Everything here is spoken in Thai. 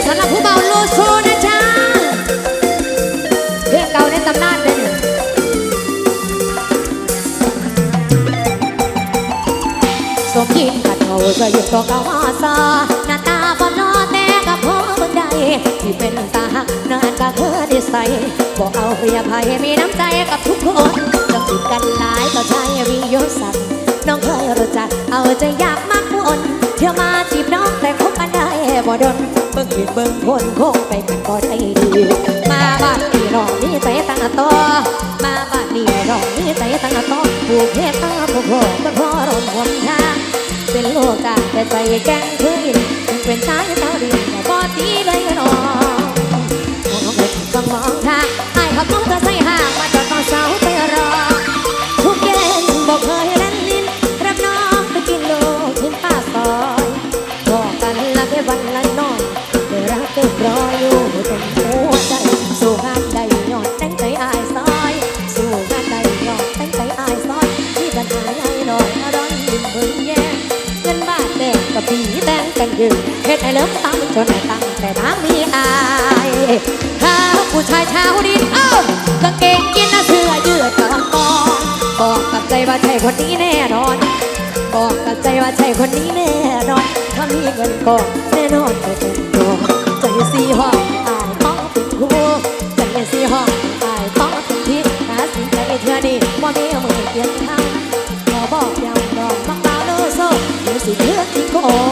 ษสำหรับผู้เบาลูซูนะจ๊ะเพลงเก่าในตำนานเลยสมยินกัดเขาจะหยุดก็เขาอาสาหน้าตาบ่รอแต่กับพ่อเบิ่งใดที่เป็นตาหักนานก็เธอได้ใส่บอกเอาเพียภัยมีน้ำใจกับทุกคนจะผิดกันหลายก็ใช่วิโยสัตน้องเคยรู้จักเอาใจอยากมากคนเที่ยวมาจีบน้องแต่คบกันได้ บ่ดนเบิ่งผิดเบิ่งคนคงไปกันบ่ได้ดี มาบ้านนี่น้องมีใจตั้งต่อมาบ้านนี่น้องมีใจตั้งต่อผูกเพชรตาผูกโบมันพอรนหนทางเป็นโลกาแต่ใจแก้งเพื่อนเป็นสายตาดินบ่ตีเลยน้อง เบิ่งแย่เงินบาทแดงกับผีแดงกันยืนเฮ็ดให้เลิกตั้งจนตั้งแต่ทางมีอายถ้าผู้ชายชาวดินเอ้ากางเกงยีนส์เสื้อยืดกองกองบอกกับใจว่าใช่คนนี้แน่นอนบอกกับใจว่าใช่คนนี้แน่นอนถ้ามีเงินก็แน่นอนก็เป็นตัวใจสีห้องอายต้องเป็นครูใจสีห้องอายต้องเป็นที่หาสินใจเธอนี่ว่ามีมือเปลี่ยนทาง สิเลือที่ก่อ